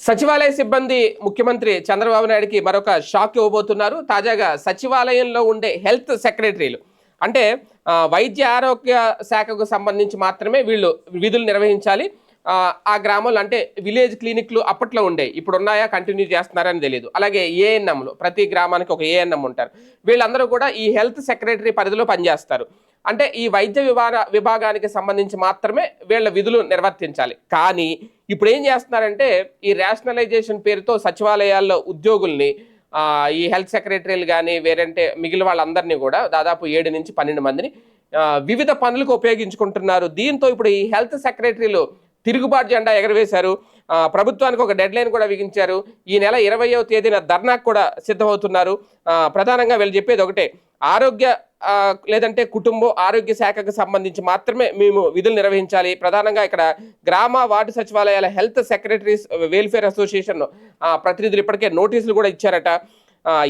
సచివాలయ సిబ్బంది ముఖ్యమంత్రి చంద్రబాబు నాయుడుకి మరొక షాక్ ఇవ్వబోతున్నారు. తాజాగా సచివాలయంలో ఉండే హెల్త్ సెక్రటరీలు. అంటే వైద్య ఆరోగ్య శాఖకు సంబంధించి మాత్రమే వీళ్ళు విధులు నిర్వహించాలి. ఆ, ఆ గ్రామంలో అంటే విలేజ్ క్లినిక్లు అప్పట్లో ఉండే. ఇప్పుడు ఉన్నాయా కంటిన్యూ చేస్తున్నారని తెలియదు. అలాగే ఏఎన్ఎంలు ప్రతి గ్రామానికి ఒక ఏఎన్ఎం ఉంటారు. వీళ్ళందరూ కూడా ఈ హెల్త్ సెక్రటరీ పరిధిలో పనిచేస్తారు. అంటే ఈ వైద్య విభాగ విభాగానికి సంబంధించి మాత్రమే వీళ్ళ విధులు నిర్వర్తించాలి. కానీ ఇప్పుడు ఏం చేస్తున్నారంటే ఈ రేషనలైజేషన్ పేరుతో సచివాలయాల్లో ఉద్యోగుల్ని ఈ హెల్త్ సెక్రటరీలు కానీ వేరంటే మిగిలిన వాళ్ళందరినీ కూడా దాదాపు ఏడు నుంచి పన్నెండు మందిని వివిధ పనులకు ఉపయోగించుకుంటున్నారు. దీంతో ఇప్పుడు ఈ హెల్త్ సెక్రటరీలు తిరుగుబాటు జెండా ఎగరవేశారు. ప్రభుత్వానికి ఒక డెడ్ లైన్ కూడా విధించారు. ఈ నెల ఇరవయవ తేదీన ధర్నాకు కూడా సిద్ధమవుతున్నారు. ప్రధానంగా వీళ్ళు చెప్పేది ఒకటే. ఆరోగ్య లేదంటే కుటుంబం ఆరోగ్య శాఖకు సంబంధించి మాత్రమే మేము విధులు నిర్వహించాలి. ప్రధానంగా ఇక్కడ గ్రామ వార్డు సచివాలయాల హెల్త్ సెక్రటరీస్ వెల్ఫేర్ అసోసియేషన్ ప్రతినిధులు ఇప్పటికే నోటీసులు కూడా ఇచ్చారట.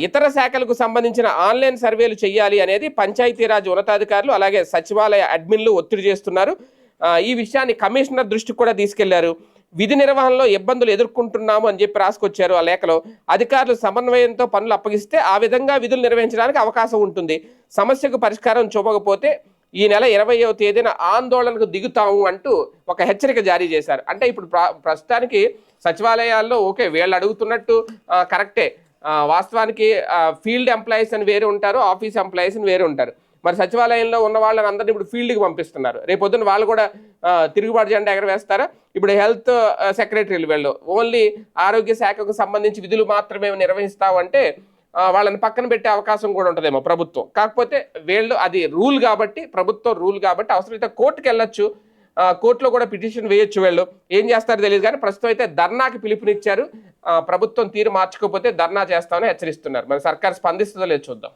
ఇతర శాఖలకు సంబంధించిన ఆన్లైన్ సర్వేలు చేయాలి అనేది పంచాయతీరాజ్ ఉన్నతాధికారులు అలాగే సచివాలయ అడ్మిన్లు ఒత్తిడి చేస్తున్నారు. ఈ విషయాన్ని కమిషనర్ దృష్టికి కూడా తీసుకెళ్ళారు. విధి నిర్వహణలో ఇబ్బందులు ఎదుర్కొంటున్నాము అని చెప్పి రాసుకొచ్చారు ఆ లేఖలో. అధికారులు సమన్వయంతో పనులు అప్పగిస్తే ఆ విధంగా విధులు నిర్వహించడానికి అవకాశం ఉంటుంది. సమస్యకు పరిష్కారం చూపకపోతే ఈ నెల ఇరవయో తేదీన ఆందోళనకు దిగుతాము అంటూ ఒక హెచ్చరిక జారీ చేశారు. అంటే ఇప్పుడు ప్రస్తుతానికి సచివాలయాల్లో ఓకే వీళ్ళు అడుగుతున్నట్టు కరెక్టే. వాస్తవానికి ఫీల్డ్ ఎంప్లాయీస్ అని వేరే ఉంటారు ఆఫీస్ ఎంప్లాయీస్ అని వేరే ఉంటారు. మరి సచివాలయంలో ఉన్న వాళ్ళని అందరినీ ఇప్పుడు ఫీల్డ్కి పంపిస్తున్నారు. రేపు పొద్దున్న వాళ్ళు కూడా తిరుగుబాటు జెండా ఎగరవేస్తారా? ఇప్పుడు హెల్త్ సెక్రటరీలు వీళ్ళు. ఓన్లీ ఆరోగ్య శాఖకు సంబంధించి విధులు మాత్రమే నిర్వహిస్తామంటే వాళ్ళని పక్కన పెట్టే అవకాశం కూడా ఉంటుందేమో ప్రభుత్వం. కాకపోతే వీళ్ళు అది రూల్ కాబట్టి ప్రభుత్వం రూల్ కాబట్టి అవసరమైతే కోర్టుకు వెళ్ళొచ్చు కోర్టులో కూడా పిటిషన్ వేయొచ్చు వీళ్ళు. ఏం చేస్తారో తెలియదు కానీ ప్రస్తుతం అయితే ధర్నాకి పిలుపునిచ్చారు. ప్రభుత్వం తీరు మార్చుకోకపోతే ధర్నా చేస్తామని హెచ్చరిస్తున్నారు. మరి సర్కార్ స్పందిస్తుందో లేదు చూద్దాం.